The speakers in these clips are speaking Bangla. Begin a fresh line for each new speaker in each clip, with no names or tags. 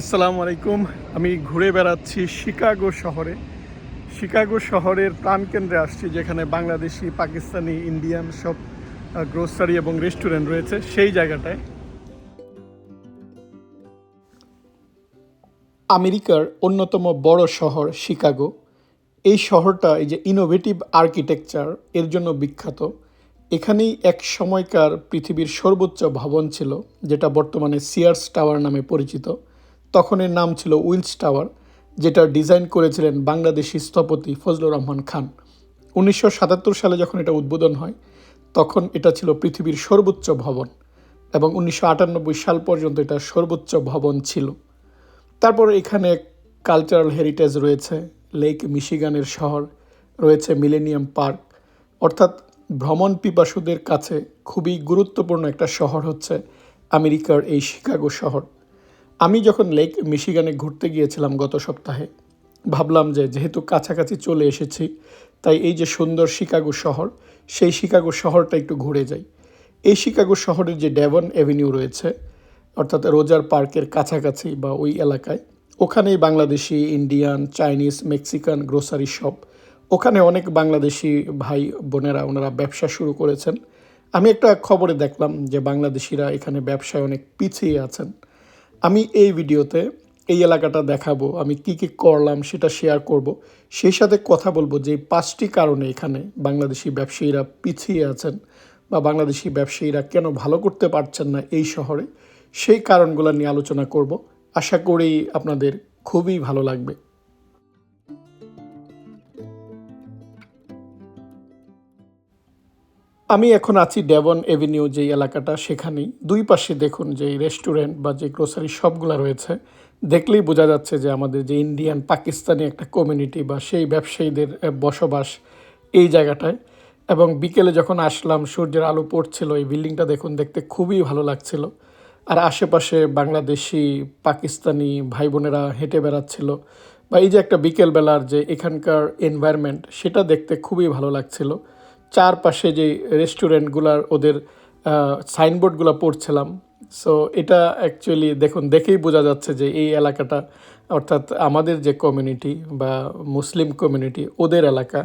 আসসালামু আলাইকুম। আমি ঘুরে বেড়াচ্ছি শিকাগো শহরে। শিকাগো শহরের প্রাণকেন্দ্রে আসছি, যেখানে বাংলাদেশি, পাকিস্তানি, ইন্ডিয়ান সব গ্রোসারি এবং রেস্টুরেন্ট রয়েছে সেই জায়গাটায়। আমেরিকার অন্যতম বড় শহর শিকাগো। এই শহরটা এই যে ইনোভেটিভ আর্কিটেকচার এর জন্য বিখ্যাত। এখানেই এক সময়কার পৃথিবীর সর্বোচ্চ ভবন ছিল, যেটা বর্তমানে সিয়ার্স টাওয়ার নামে পরিচিত। তখন এর নাম ছিল উইলস টাওয়ার, যেটা ডিজাইন করেছিলেন বাংলাদেশি স্থপতি ফজলুর রহমান খান। উনিশশো সাতাত্তর সালে যখন এটা উদ্বোধন হয়, তখন এটা ছিল পৃথিবীর সর্বোচ্চ ভবন এবং উনিশশো আটানব্বই সাল পর্যন্ত এটা সর্বোচ্চ ভবন ছিল। তারপর এখানে কালচারাল হেরিটেজ রয়েছে, লেক মিশিগানের শহর, রয়েছে মিলেনিয়াম পার্ক। অর্থাৎ ভ্রমণ পিপাসুদের কাছে খুবই গুরুত্বপূর্ণ একটা শহর হচ্ছে আমেরিকার এই শিকাগো শহর। আমি যখন লেক মিশিগানে ঘুরতে গিয়েছিলাম গত সপ্তাহে, ভাবলাম যে যেহেতু কাছাকাছি চলে এসেছি, তাই এই যে সুন্দর শিকাগো শহর, সেই শিকাগো শহরটা একটু ঘুরে যাই। এই শিকাগো শহরের যে ডেভন অ্যাভিনিউ রয়েছে, অর্থাৎ রোজার পার্কের কাছাকাছি বা ওই এলাকায়, ওখানেই Bangladeshi, Indian, Chinese, Mexican grocery shop, ওখানে অনেক বাংলাদেশি ভাই বোনেরা, ওনারা ব্যবসা শুরু করেছেন। আমি একটা খবরে দেখলাম যে বাংলাদেশিরা এখানে ব্যবসায় অনেক পিছিয়ে আছেন। আমি এই ভিডিওতে এই এলাকাটা দেখাবো, আমি কি কি করলাম সেটা শেয়ার করব। সেই সাথে কথা বলব যে পাঁচটি কারণে এখানে বাংলাদেশি ব্যবসায়ীরা পিছিয়ে আছেন বা বাংলাদেশি ব্যবসায়ীরা কেন ভালো করতে পারছেন না এই শহরে, সেই কারণগুলো নিয়ে আলোচনা করব। আশা করি আপনাদের খুবই ভালো লাগবে। আমি এখন আছি ডেভন এভিনিউ যে এলাকাটা সেখানেই। দুই পাশে দেখুন যে রেস্টুরেন্ট বা যে গ্রোসারি শপগুলো রয়েছে, দেখলেই বোঝা যাচ্ছে যে আমাদের যে ইন্ডিয়ান পাকিস্তানি একটা কমিউনিটি বা সেই ব্যবসায়ীদের বসবাস এই জায়গাটায়। এবং বিকেলে যখন আসলাম, সূর্যের আলো পড়ছিল, এই বিল্ডিংটা দেখুন দেখতে খুবই ভালো লাগছিল। আর আশেপাশে বাংলাদেশি, পাকিস্তানি ভাই বোনেরা হেঁটে বেড়াচ্ছিল। বা এই যে একটা বিকেলবেলার যে এখানকার এনভায়রনমেন্ট সেটা দেখতে খুবই ভালো লাগছিল। চারপাশে যে রেস্টুরেন্টগুলার ওদের সাইনবোর্ডগুলো পড়ছিলাম। সো এটা অ্যাকচুয়ালি দেখুন, দেখেই বোঝা যাচ্ছে যে এই এলাকাটা, অর্থাৎ আমাদের যে কমিউনিটি বা মুসলিম কমিউনিটি ওদের এলাকা।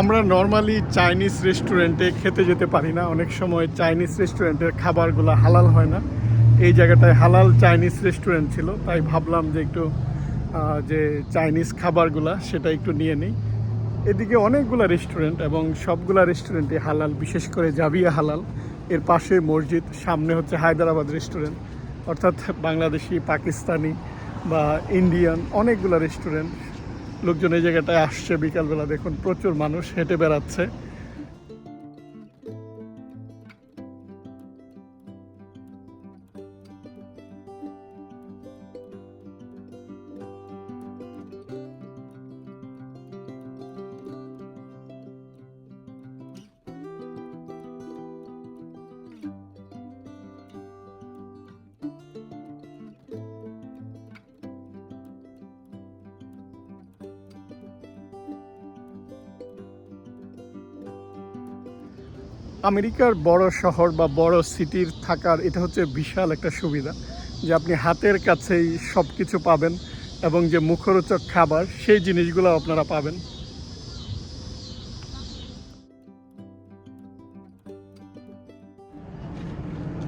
আমরা নর্মালি চাইনিজ রেস্টুরেন্টে খেতে যেতে পারি না। অনেক সময় চাইনিজ রেস্টুরেন্টের খাবারগুলো হালাল হয় না। এই জায়গাটায় হালাল চাইনিজ রেস্টুরেন্ট ছিল, তাই ভাবলাম যে একটু যে চাইনিজ খাবারগুলা, সেটা একটু নিয়ে নিই। এদিকে অনেকগুলো রেস্টুরেন্ট এবং সবগুলা রেস্টুরেন্টে হালাল, বিশেষ করে জাবিয়া হালাল। এর পাশে মসজিদ, সামনে হচ্ছে হায়দ্রাবাদ রেস্টুরেন্ট অর্থাৎ বাংলাদেশি, পাকিস্তানি বা ইন্ডিয়ান অনেকগুলো রেস্টুরেন্ট লোকজন এই জায়গাটায় আসছে, বিকালবেলা দেখুন, প্রচুর মানুষ হেঁটে বেড়াচ্ছে। আমেরিকার বড় শহর বা বড় সিটির থাকার এটা হচ্ছে বিশাল একটা সুবিধা যে আপনি হাতের কাছেই সব কিছু পাবেন এবং যে মুখরোচক খাবার, সেই জিনিসগুলো আপনারা পাবেন।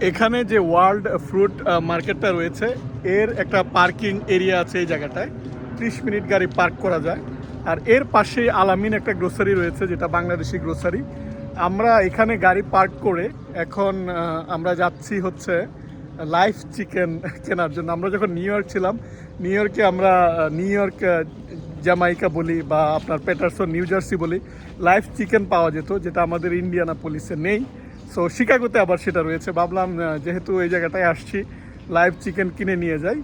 এখানে যে ওয়ার্ল্ড ফ্রুট মার্কেটটা রয়েছে, এর একটা পার্কিং এরিয়া আছে এই জায়গাটায়। ত্রিশ মিনিট গাড়ি পার্ক করা যায়। আর এর পাশেই আলামিন একটা গ্রোসারি রয়েছে, যেটা বাংলাদেশি গ্রোসারি। আমরা এখানে গাড়ি পার্ক করে এখন আমরা যাচ্ছি হচ্ছে লাইফ চিকেন কেনার জন্য। আমরা যখন নিউ ইয়র্ক ছিলাম, নিউ ইয়র্কে আমরা নিউ ইয়র্ক জামাইকা বলি বা আপনার পেটারসন, নিউ জার্সি বলি, লাইফ চিকেন পাওয়া যেত, যেটা আমাদের ইন্ডিয়ানা পুলিশে নেই। সো শিকাগোতে আবার সেটা রয়েছে। ভাবলাম যেহেতু এই জায়গাটায় আসছি লাইভ চিকেন কিনে নিয়ে যাই।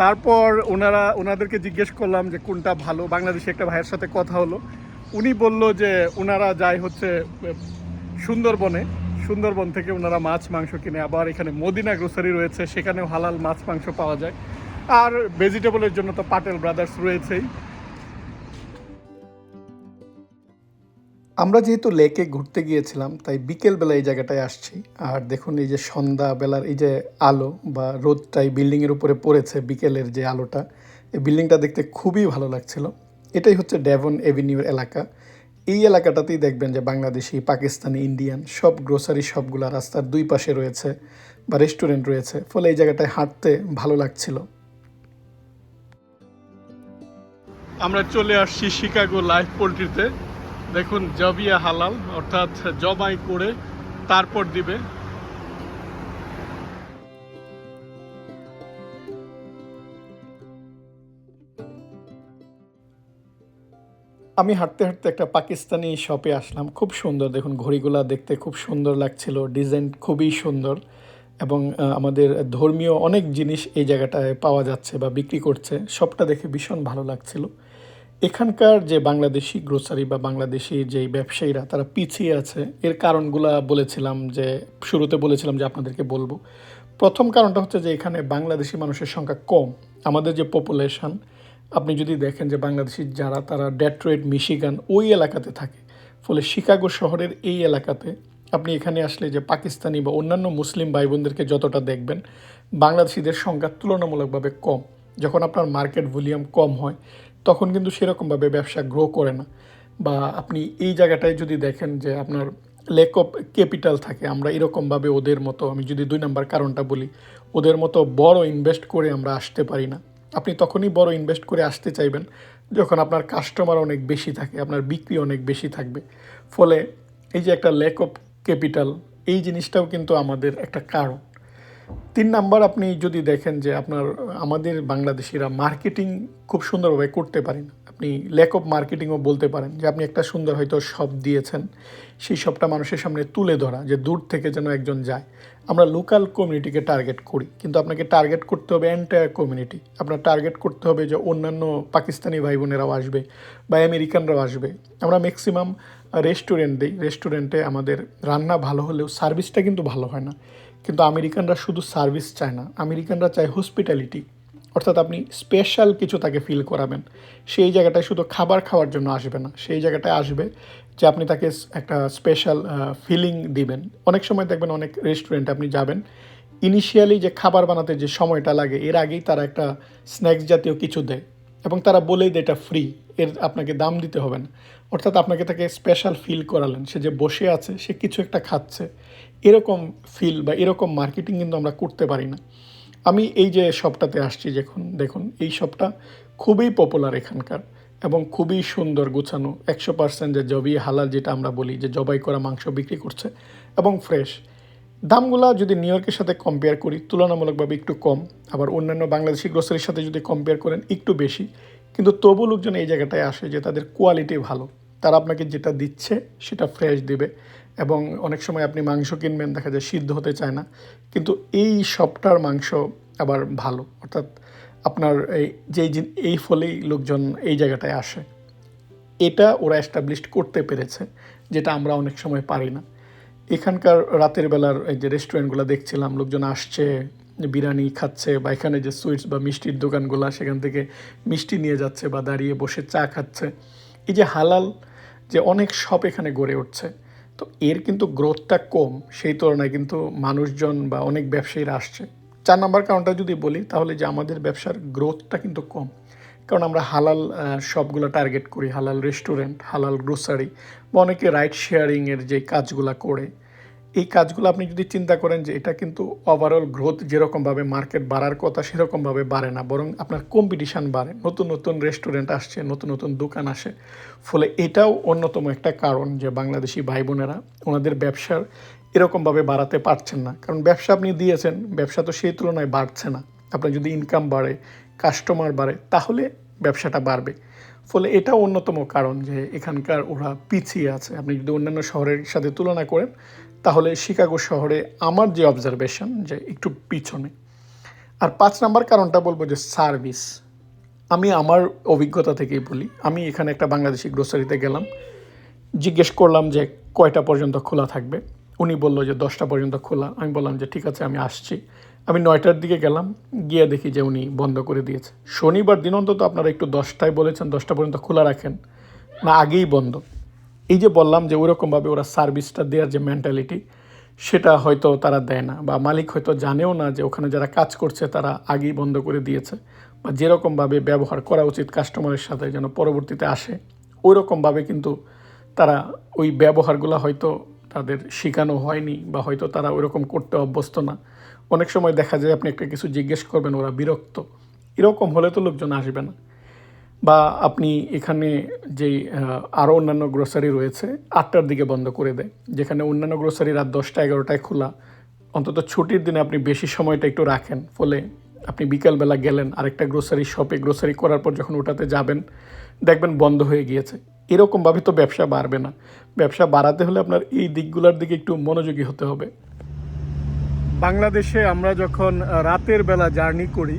তারপর ওনারা, ওনাদেরকে জিজ্ঞেস করলাম যে কোনটা ভালো। বাংলাদেশে একটা ভাইয়ের সাথে কথা হলো। উনি বলল যে ওনারা যায় হচ্ছে সুন্দরবনে, সুন্দরবন থেকে ওনারা মাছ, মাংস কিনে আবার এখানে মদিনা গ্রোসারি রয়েছে, সেখানেও হালাল মাছ, মাংস পাওয়া যায়। আর ভেজিটেবলের জন্য তো পাটেল ব্রাদার্স রয়েছেই। আমরা যেহেতু লেকে ঘুরতে গিয়েছিলাম, তাই বিকেলবেলা এই জায়গাটায় আসছি। আর দেখুন এই যে সন্ধ্যাবেলার এই যে আলো বা রোদটাই বিল্ডিংয়ের উপরে পড়েছে বিকেলের যে আলোটা, এই বিল্ডিংটা দেখতে খুবই ভালো লাগছিল। এটাই হচ্ছে ডেভন এভিনিউর এলাকা। এই এলাকাটাতেই দেখবেন যে বাংলাদেশি, পাকিস্তানি ইন্ডিয়ান সব গ্রোসারি সবগুলা রাস্তার দুই পাশে রয়েছে বা রেস্টুরেন্ট রয়েছে। ফলে এই জায়গাটায় হাঁটতে ভালো লাগছিল। আমরা চলে আসছি শিকাগো লাইফ পোলট্রিতে। দেখুন, জবিয়া হালাল, অর্থাৎ জবাই করে তারপর দিবে। আমি হাঁটতে হাঁটতে একটা পাকিস্তানি শপে আসলাম। খুব সুন্দর, দেখুন ঘড়িগুলা দেখতে খুব সুন্দর লাগছিল ডিজাইন খুবই সুন্দর এবং আমাদের ধর্মীয় অনেক জিনিস এই জায়গাটায় পাওয়া যাচ্ছে বা বিক্রি করছে। সবটা দেখে ভীষণ ভালো লাগছিল। এখানকার যে বাংলাদেশি গ্রোসারি বা বাংলাদেশি যে ব্যবসায়ীরা, তারা পিছিয়ে আছে। এর কারণগুলা বলেছিলাম যে, শুরুতে বলেছিলাম যে আপনাদেরকে বলব। প্রথম কারণটা হচ্ছে যে, এখানে বাংলাদেশি মানুষের সংখ্যা কম। আমাদের যে পপুলেশন আপনি যদি দেখেন যে বাংলাদেশি যারা, তারা ডেট্রয়েট মিশিগান ওই এলাকাতে থাকে। ফলে শিকাগো শহরের এই এলাকাতে আপনি এখানে আসলে যে পাকিস্তানি বা অন্যান্য মুসলিম ভাই বোনদেরকে যতটা দেখবেন, বাংলাদেশিদের সংখ্যা তুলনামূলকভাবে কম। যখন আপনার মার্কেট ভলিউম কম হয়, তখন কিন্তু সেরকমভাবে ব্যবসা গ্রো করে না। বা আপনি এই জায়গাটায় যদি দেখেন যে আপনার লেক অফ ক্যাপিটাল থাকে, আমরা এরকমভাবে ওদের মতো, আমি যদি দুই নাম্বার কারণটা বলি, ওদের মতো বড় ইনভেস্ট করে আমরা আসতে পারি না। আপনি তখনই বড় ইনভেস্ট করে আসতে চাইবেন যখন আপনার কাস্টমার অনেক বেশি থাকে, আপনার বিক্রি অনেক বেশি থাকবে। ফলে এই যে একটা ল্যাক অফ ক্যাপিটাল এই জিনিসটাও কিন্তু আমাদের একটা কারণ। তিন নাম্বার আপনি যদি দেখেন যে আপনার, আমাদের বাংলাদেশিরা মার্কেটিং খুব সুন্দরভাবে করতে পারেন। আপনি ল্যাক অফ মার্কেটিংও বলতে পারেন যে আপনি একটা সুন্দর হয়তো শপ দিয়েছেন, সেই শপটা মানুষের সামনে তুলে ধরা, যে দূর থেকে যেন একজন যায়। আমরা লোকাল কমিউনিটিকে টার্গেট করি, কিন্তু আপনাকে টার্গেট করতে হবে এন্টায়ার কমিউনিটি আপনার টার্গেট করতে হবে যে অন্যান্য পাকিস্তানি ভাই বোনেরাও আসবে বা আমেরিকানরাও আসবে। আমরা ম্যাক্সিমাম রেস্টুরেন্ট দিই। রেস্টুরেন্টে আমাদের রান্না ভালো হলেও সার্ভিসটা কিন্তু ভালো হয় না। কিন্তু আমেরিকানরা শুধু সার্ভিস চায় না, আমেরিকানরা চায় হসপিটালিটি অর্থাৎ আপনি স্পেশাল কিছু তাকে ফিল করাবেন। সেই জায়গাটায় শুধু খাবার খাওয়ার জন্য আসবে না, সেই জায়গাটায় আসবে যে আপনি তাকে একটা স্পেশাল ফিলিং দিবেন। অনেক সময় দেখবেন অনেক রেস্টুরেন্টে আপনি যাবেন ইনিশিয়ালি যে খাবার বানাতে যে সময়টা লাগে, এর আগেই তারা একটা স্ন্যাক্স জাতীয় কিছু দেয়। এবং তারা বলেই দেয় এটা ফ্রি এর আপনাকে দাম দিতে হবে না। অর্থাৎ আপনাকে তাকে স্পেশাল ফিল করালেন, সে যে বসে আছে, সে কিছু একটা খাচ্ছে। এরকম ফিল বা এরকম মার্কেটিং কিন্তু আমরা করতে পারি না। আমি এই যে শপটাতে আসছি, যখন দেখুন, এই শপটা খুবই পপুলার এখানকার এবং খুবই সুন্দর গোছানো। একশো পার্সেন্ট যে জবি হালাল যেটা আমরা বলি, যে জবাই করা মাংস বিক্রি করছে এবং ফ্রেশ দামগুলা যদি নিউ ইয়র্কের সাথে কম্পেয়ার করি, তুলনামূলকভাবে একটু কম, আবার অন্যান্য বাংলাদেশি গ্রোসারির সাথে যদি কম্পেয়ার করেন, একটু বেশি। কিন্তু তবু লোকজন এই জায়গাটায় আসে যে তাদের কোয়ালিটি ভালো। তারা আপনাকে যেটা দিচ্ছে, সেটা ফ্রেশ দিবে। এবং অনেক সময় আপনি মাংস কিনবেন, দেখা যায় সিদ্ধ হতে চায় না। কিন্তু এই সবটার মাংস আবার ভালো। অর্থাৎ আপনার এই যেই এই ফলেই লোকজন এই জায়গাটায় আসে। এটা ওরা এস্টাবলিশ করতে পেরেছে, যেটা আমরা অনেক সময় পারি না। এখানকার রাতের বেলার এই যে রেস্টুরেন্টগুলো দেখছিলাম, লোকজন আসছে, বিরিয়ানি খাচ্ছে বা এখানে যে সুইটস বা মিষ্টির দোকানগুলো, সেখান থেকে মিষ্টি নিয়ে যাচ্ছে বা দাঁড়িয়ে বসে চা খাচ্ছে। এই যে হালাল যে অনেক শপ এখানে গড়ে উঠছে, তো এর কিন্তু গ্রোথটা কম, সেই তুলনায় কিন্তু মানুষজন বা অনেক ব্যবসায়ীরা আসছে। চার নাম্বার কারণটা যদি বলি, তাহলে যে আমাদের ব্যবসার গ্রোথটা কিন্তু কম। কারণ আমরা হালাল সবগুলো টার্গেট করি, হালাল রেস্টুরেন্ট হালাল গ্রোসারি বা অনেকে রাইড শেয়ারিংয়ের যে কাজগুলো করে। এই কাজগুলো আপনি যদি চিন্তা করেন যে এটা কিন্তু ওভারঅল গ্রোথ যেরকমভাবে মার্কেট বাড়ার কথা সেরকমভাবে বাড়ে না, বরং আপনার কম্পিটিশান বাড়ে। নতুন নতুন রেস্টুরেন্ট আসছে, নতুন নতুন দোকান আসে। ফলে এটাও অন্যতম একটা কারণ যে বাংলাদেশি ভাই বোনেরা ওনাদের ব্যবসার এরকমভাবে বাড়াতে পারছেন না। কারণ ব্যবসা আপনি দিয়েছেন, ব্যবসা তো সেই তুলনায় বাড়ছে না। আপনার যদি ইনকাম বাড়ে কাস্টমার বাড়ে, তাহলে ব্যবসাটা বাড়বে। ফলে এটাও অন্যতম কারণ যে এখানকার ওরা পিছিয়ে আছে। আপনি যদি অন্যান্য শহরের সাথে তুলনা করেন, তাহলে শিকাগো শহরে আমার যে অবজারভেশন যে একটু পিছনে। আর পাঁচ নাম্বার কারণটা বলব যে সার্ভিস আমি আমার অভিজ্ঞতা থেকেই বলি, আমি এখানে একটা বাংলাদেশি গ্রোসারিতে গেলাম। জিজ্ঞেস করলাম যে কয়টা পর্যন্ত খোলা থাকবে? উনি বলল যে দশটা পর্যন্ত খোলা। আমি বললাম যে ঠিক আছে, আমি আসছি। আমি নয়টার দিকে গেলাম, গিয়ে দেখি যে উনি বন্ধ করে দিয়েছে। শনিবার দিন অন্তত আপনারা একটু দশটায় বলেছেন, দশটা পর্যন্ত খোলা রাখেন। না, আগেই বন্ধ। এই যে বললাম যে ওরকমভাবে ওরা সার্ভিসটা দেওয়ার যে মেন্টালিটি সেটা হয়তো তারা দেয় না বা মালিক হয়তো জানেও না যে ওখানে যারা কাজ করছে, তারা আগেই বন্ধ করে দিয়েছে বা যেরকমভাবে ব্যবহার করা উচিত কাস্টমারের সাথে যেন পরবর্তীতে আসে, ওইরকমভাবে কিন্তু তারা ওই ব্যবহারগুলো হয়তো তাদের শেখানো হয়নি বা হয়তো তারা ওইরকম করতে অভ্যস্ত না। অনেক সময় দেখা যায় আপনি একটা কিছু জিজ্ঞেস করবেন, ওরা বিরক্ত। এরকম হলে তো লোকজন আসবে না। বা আপনি এখানে যেই আরও অন্যান্য গ্রোসারি রয়েছে, আটটার দিকে বন্ধ করে দেয়, যেখানে অন্যান্য গ্রোসারি রাত দশটা এগারোটায় খোলা। অন্তত ছুটির দিনে আপনি বেশি সময়টা একটু রাখেন, ফলে আপনি বিকালবেলা গেলেন, আরেকটা গ্রোসারি শপে গ্রোসারি করার পর যখন ওটাতে যাবেন, দেখবেন বন্ধ হয়ে গিয়েছে। এরকমভাবে তো ব্যবসা বাড়বে না। ব্যবসা বাড়াতে হলে আপনার এই দিকগুলোর দিকে একটু মনোযোগী হতে হবে। বাংলাদেশে আমরা যখন রাতের বেলা জার্নি করি,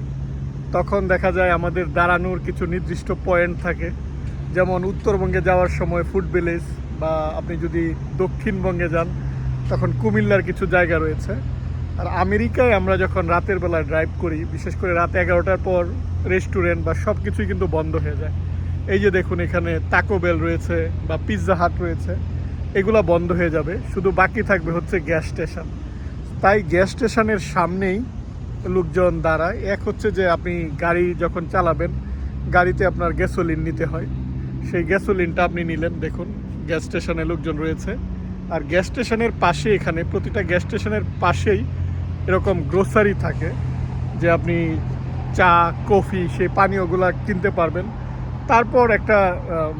তখন দেখা যায় আমাদের দাঁড়ানোর কিছু নির্দিষ্ট পয়েন্ট থাকে। যেমন উত্তরবঙ্গে যাওয়ার সময় ফুড ভিলেজ বা আপনি যদি দক্ষিণবঙ্গে যান, তখন কুমিল্লার কিছু জায়গা রয়েছে। আর আমেরিকায় আমরা যখন রাতের বেলা ড্রাইভ করি, বিশেষ করে রাত এগারোটার পর রেস্টুরেন্ট বা সব কিছুই কিন্তু বন্ধ হয়ে যায়। এই যে দেখুন, এখানে তাকো বেল রয়েছে বা পিৎজা হাট রয়েছে, এগুলো বন্ধ হয়ে যাবে। শুধু বাকি থাকবে হচ্ছে গ্যাস স্টেশন তাই গ্যাস স্টেশনের সামনেই লোকজন দাঁড়ায়। এক হচ্ছে যে আপনি গাড়ি যখন চালাবেন, গাড়িতে আপনার গ্যাসোলিন নিতে হয়। সেই গ্যাসোলিনটা আপনি নিলেন, দেখুন গ্যাস স্টেশনে লোকজন রয়েছে। আর গ্যাস স্টেশনের পাশে এখানে, প্রতিটা গ্যাস স্টেশনের পাশেই এরকম গ্রোসারি থাকে, যে আপনি চা, কফি, সেই পানীয়গুলো কিনতে পারবেন। তারপর একটা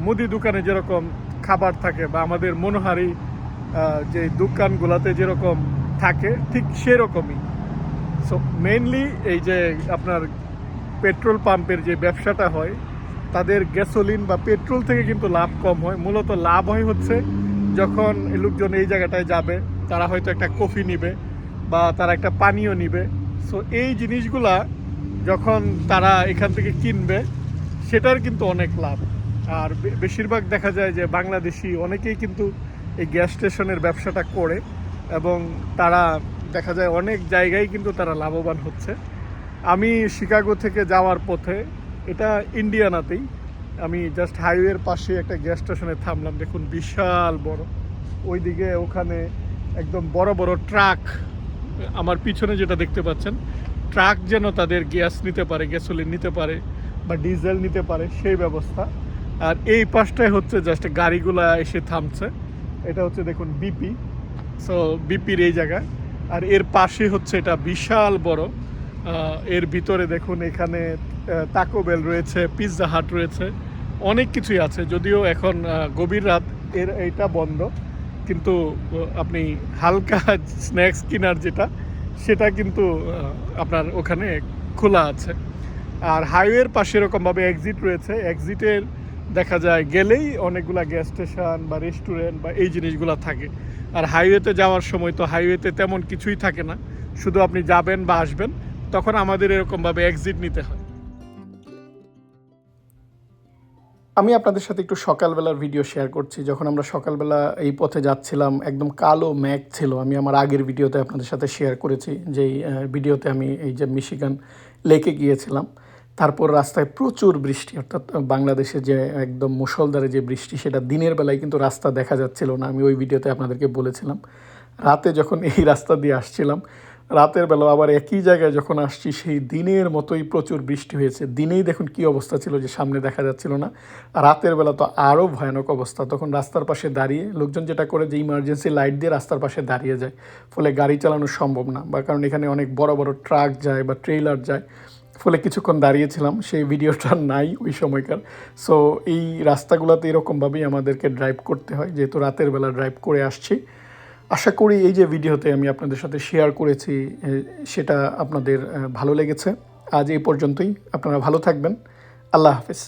মুদি দোকানে যেরকম খাবার থাকে, বা আমাদের মনোহারি যে দোকানগুলোতে যেরকম থাকে ঠিক সেরকমই। সো মেনলি এই যে আপনার পেট্রোল পাম্পের যে ব্যবসাটা হয়, তাদের গ্যাসোলিন বা পেট্রোল থেকে কিন্তু লাভ কম হয়। মূলত লাভ হয় হচ্ছে যখন লোকজন এই জায়গাটায় যাবে, তারা হয়তো একটা কফি নিবে বা তারা একটা পানীয় নিবে। সো এই জিনিসগুলা যখন তারা এখান থেকে কিনবে, সেটার কিন্তু অনেক লাভ। আর বেশিরভাগ দেখা যায় যে বাংলাদেশি অনেকেই কিন্তু এই গ্যাস স্টেশনের ব্যবসাটা করে। এবং তারা, দেখা যায় অনেক জায়গায় কিন্তু তারা লাভবান হচ্ছে। আমি শিকাগো থেকে যাওয়ার পথে, এটা ইন্ডিয়ানাতেই, আমি জাস্ট হাইওয়ের পাশে একটা গ্যাস স্টেশনে থামলাম। দেখুন, বিশাল বড়। ওইদিকে ওখানে একদম বড় বড় ট্রাক আমার পিছনে যেটা দেখতে পাচ্ছেন ট্রাক যেন তাদের গ্যাস নিতে পারে গ্যাসোলিন নিতে পারে বা ডিজেল নিতে পারে, সেই ব্যবস্থা। আর এই পাশটায় হচ্ছে জাস্ট গাড়িগুলা এসে থামছে। এটা হচ্ছে, দেখুন বিপি সো বিপির এই জায়গায় আর এর পাশে হচ্ছে এটা বিশাল বড়। এর ভিতরে দেখুন এখানে তাকো বেল রয়েছে পিৎজা হাট রয়েছে, অনেক কিছুই আছে। যদিও এখন গভীর রাত, এর এইটা বন্ধ। কিন্তু আপনি হালকা স্ন্যাক্স কেনার যেটা, সেটা কিন্তু আপনার ওখানে খোলা আছে। আর হাইওয়ের পাশে এরকমভাবে এক্সিট রয়েছে। এক্সিটের দেখা যায় গেলেই অনেকগুলা গ্যাস স্টেশন বা রেস্টুরেন্ট বা এই জিনিসগুলো থাকে। আর হাইওয়েতে যাওয়ার সময় তো হাইওয়েতে তেমন কিছুই থাকে না। শুধু আপনি যাবেন বা আসবেন, তখন আমাদের এরকমভাবে এক্সিট নিতে হয়। আমি আপনাদের সাথে একটু সকালবেলার ভিডিও শেয়ার করছি। যখন আমরা সকালবেলা এই পথে যাচ্ছিলাম, একদম কালো ম্যাগ ছিল। আমি আমার আগের ভিডিওতে আপনাদের সাথে শেয়ার করেছি যেই ভিডিওতে আমি এই যে মিশিগান লেকে গিয়েছিলাম। তারপর রাস্তায় প্রচুর বৃষ্টি, অর্থাৎ বাংলাদেশে যে একদম মুসলধারে যে বৃষ্টি, সেটা দিনের বেলায় কিন্তু রাস্তা দেখা যাচ্ছিল না। আমি ওই ভিডিওতে আপনাদেরকে বলেছিলাম। রাতে যখন এই রাস্তা দিয়ে আসছিলাম, রাতের বেলা আবার একই জায়গায় যখন আসছি, সেই দিনের মতোই প্রচুর বৃষ্টি হয়েছে। দিনেই দেখুন কি অবস্থা ছিল যে সামনে দেখা যাচ্ছিল না। রাতের বেলা তো আরও ভয়ানক অবস্থা। তখন রাস্তার পাশে দাঁড়িয়ে, লোকজন যেটা করে যে ইমার্জেন্সি লাইট দিয়ে রাস্তার পাশে দাঁড়িয়ে যায়, ফলে গাড়ি চালানো সম্ভব না। বা কারণ এখানে অনেক বড় বড় ট্রাক যায় বা ট্রেলার যায়। ফলে কিছুক্ষণ দাঁড়িয়েছিলাম, সেই ভিডিওটা নাই ওই সময়কার। সো এই রাস্তাগুলোতে এরকমভাবেই আমাদেরকে ড্রাইভ করতে হয়, যেহেতু রাতের বেলা ড্রাইভ করে আসছি। আশা করি এই যে ভিডিওতে আমি আপনাদের সাথে শেয়ার করেছি সেটা আপনাদের ভালো লেগেছে। আজ এই পর্যন্তই, আপনারা ভালো থাকবেন। আল্লাহ হাফিজ।